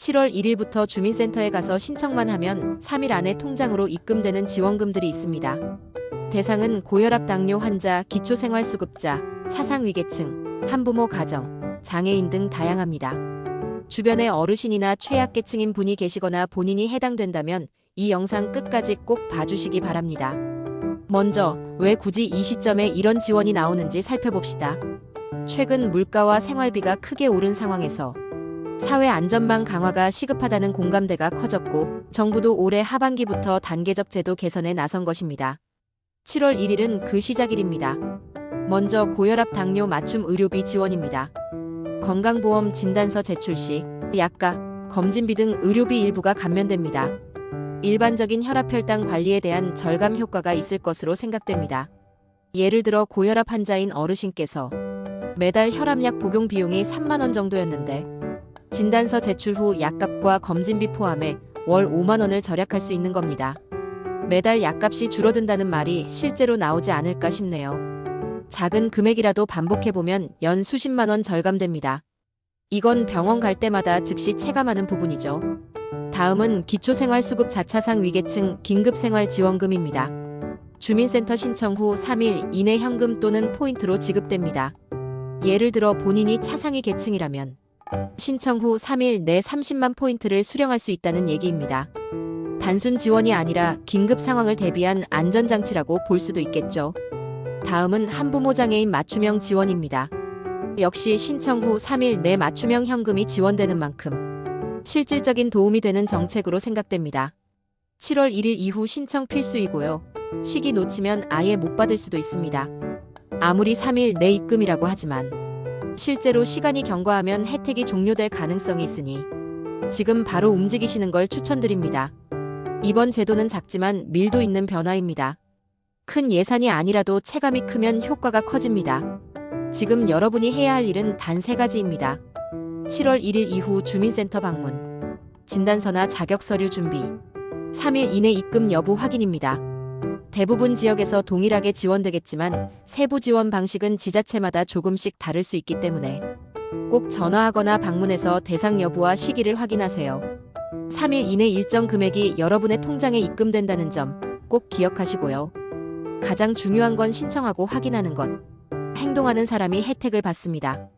7월 1일부터 주민센터에 가서 신청만 하면 3일 안에 통장으로 입금되는 지원금들이 있습니다. 대상은 고혈압 당뇨 환자, 기초생활수급자, 차상위계층, 한부모 가정, 장애인 등 다양합니다. 주변에 어르신이나 취약계층인 분이 계시거나 본인이 해당된다면 이 영상 끝까지 꼭 봐주시기 바랍니다. 먼저 왜 굳이 이 시점에 이런 지원이 나오는지 살펴봅시다. 최근 물가와 생활비가 크게 오른 상황에서 사회 안전망 강화가 시급하다는 공감대가 커졌고 정부도 올해 하반기부터 단계적 제도 개선에 나선 것입니다. 7월 1일은 그 시작일입니다. 먼저 고혈압 당뇨 맞춤 의료비 지원입니다. 건강보험 진단서 제출 시 약가, 검진비 등 의료비 일부가 감면됩니다. 일반적인 혈압혈당 관리에 대한 절감 효과가 있을 것으로 생각됩니다. 예를 들어 고혈압 환자인 어르신께서 매달 혈압약 복용 비용이 3만 원 정도였는데 진단서 제출 후 약값과 검진비 포함해 월 5만 원을 절약할 수 있는 겁니다. 매달 약값이 줄어든다는 말이 실제로 나오지 않을까 싶네요. 작은 금액이라도 반복해보면 연 수십만 원 절감됩니다. 이건 병원 갈 때마다 즉시 체감하는 부분이죠. 다음은 기초생활수급 자차상 위계층 긴급생활지원금입니다. 주민센터 신청 후 3일 이내 현금 또는 포인트로 지급됩니다. 예를 들어 본인이 차상위 계층이라면 신청 후 3일 내 30만 포인트를 수령할 수 있다는 얘기입니다. 단순 지원이 아니라 긴급 상황을 대비한 안전장치라고 볼 수도 있겠죠. 다음은 한부모 장애인 맞춤형 지원입니다. 역시 신청 후 3일 내 맞춤형 현금이 지원되는 만큼 실질적인 도움이 되는 정책으로 생각됩니다. 7월 1일 이후 신청 필수이고요. 시기 놓치면 아예 못 받을 수도 있습니다. 아무리 3일 내 입금이라고 하지만 실제로 시간이 경과하면 혜택이 종료될 가능성이 있으니 지금 바로 움직이시는 걸 추천드립니다. 이번 제도는 작지만 밀도 있는 변화입니다. 큰 예산이 아니라도 체감이 크면 효과가 커집니다. 지금 여러분이 해야 할 일은 단 세 가지입니다. 7월 1일 이후 주민센터 방문, 진단서나 자격 서류 준비, 3일 이내 입금 여부 확인입니다. 대부분 지역에서 동일하게 지원되겠지만 세부 지원 방식은 지자체마다 조금씩 다를 수 있기 때문에 꼭 전화하거나 방문해서 대상 여부와 시기를 확인하세요. 3일 이내 일정 금액이 여러분의 통장에 입금된다는 점 꼭 기억하시고요. 가장 중요한 건 신청하고 확인하는 것. 행동하는 사람이 혜택을 받습니다.